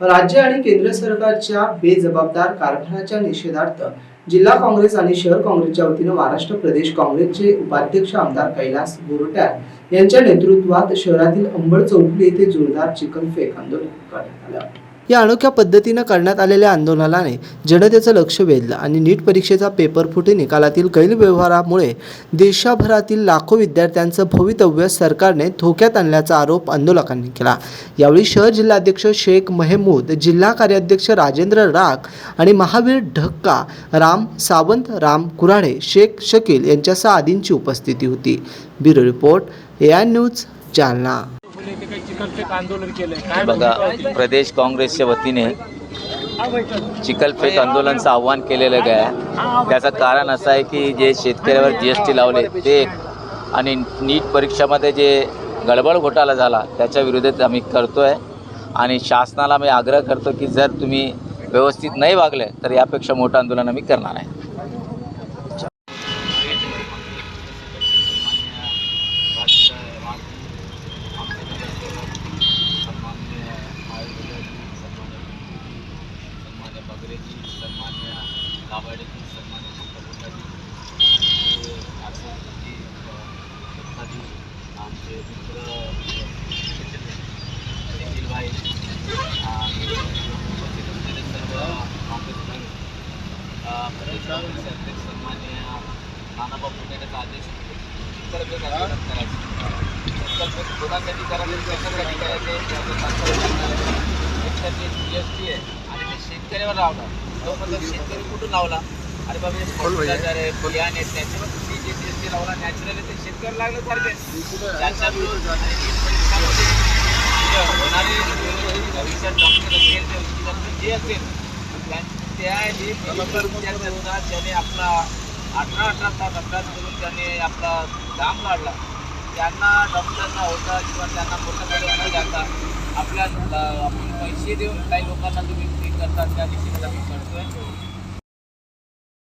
राज्य आणि केंद्र सरकारच्या बेजबाबदार कारभाराच्या निषेधार्थ जिल्हा काँग्रेस आणि शहर काँग्रेसच्या वतीनं महाराष्ट्र प्रदेश काँग्रेसचे उपाध्यक्ष आमदार कैलास गोरट्यार यांच्या नेतृत्वात शहरातील अंबड चौफुली येथे जोरदार चिकनफेक आंदोलन करण्यात आलं. या अनोख्या पद्धतीनं करण्यात आलेल्या आंदोलनाने जनतेचं लक्ष वेधलं आणि नीट परीक्षेचा पेपर फुटी निकालातील गैरव्यवहारामुळे देशभरातील लाखो विद्यार्थ्यांचं भवितव्य सरकारने धोक्यात आणल्याचा आरोप आंदोलकांनी केला. यावेळी शहर जिल्हाध्यक्ष शेख महमूद जिल्हा कार्याध्यक्ष राजेंद्र राग आणि महावीर ढक्का राम सावंत राम कुराडे शेख शकील यांच्यासह आदींची उपस्थिती होती. Bureau report A I news Jalna. आंदोलन केलंय. काय बघा? प्रदेश काँग्रेसच्या वतीने चिखलफेक आंदोलनाचं आव्हान केलेलं आहे त्याचं कारण असं आहे की जे शेतकऱ्यावर जी एस टी लावले ते आणि नीट परीक्षामध्ये जे गडबड घोटाळा झाला त्याच्या विरोधात आम्ही करतो आहे आणि शासनाला मी आग्रह करतो की जर तुम्ही व्यवस्थित नाही वागले तर यापेक्षा मोठं आंदोलन आम्ही करणार आहे. आमचे मित्र निखिल भाई उपस्थित असलेले सर्व काँग्रेस प्रदेश काँग्रेसचे अध्यक्ष सन्मान्य नानाभाऊ फुटेचा आदेश आंदोलन करायचं कर्तव्य कोणासाठी करायचं कशासाठी करायचे. एकतर जी एस टी आहे आणि ते शेतकऱ्यावर लावला तो शेतकरी कुठून लावला अरे बाबा बियाणे त्याच्यावर जे जी एस टी लावला नॅचरली ते शेतकरी लागलं सारखे विरोधात होणारे भविष्यात डॉक्टर असेल जे असेल. त्या- विद्यार्थ्यांचा ज्याने आपला अठरा अठरा तास अभ्यास करून त्याने आपला दाम काढला त्यांना डॉक्टरना होता किंवा त्यांना मोठं न जाता आपल्या आपण पैसे देऊन काही लोकांना तुम्ही फ्री करतात त्या दिशेने आम्ही करतोय.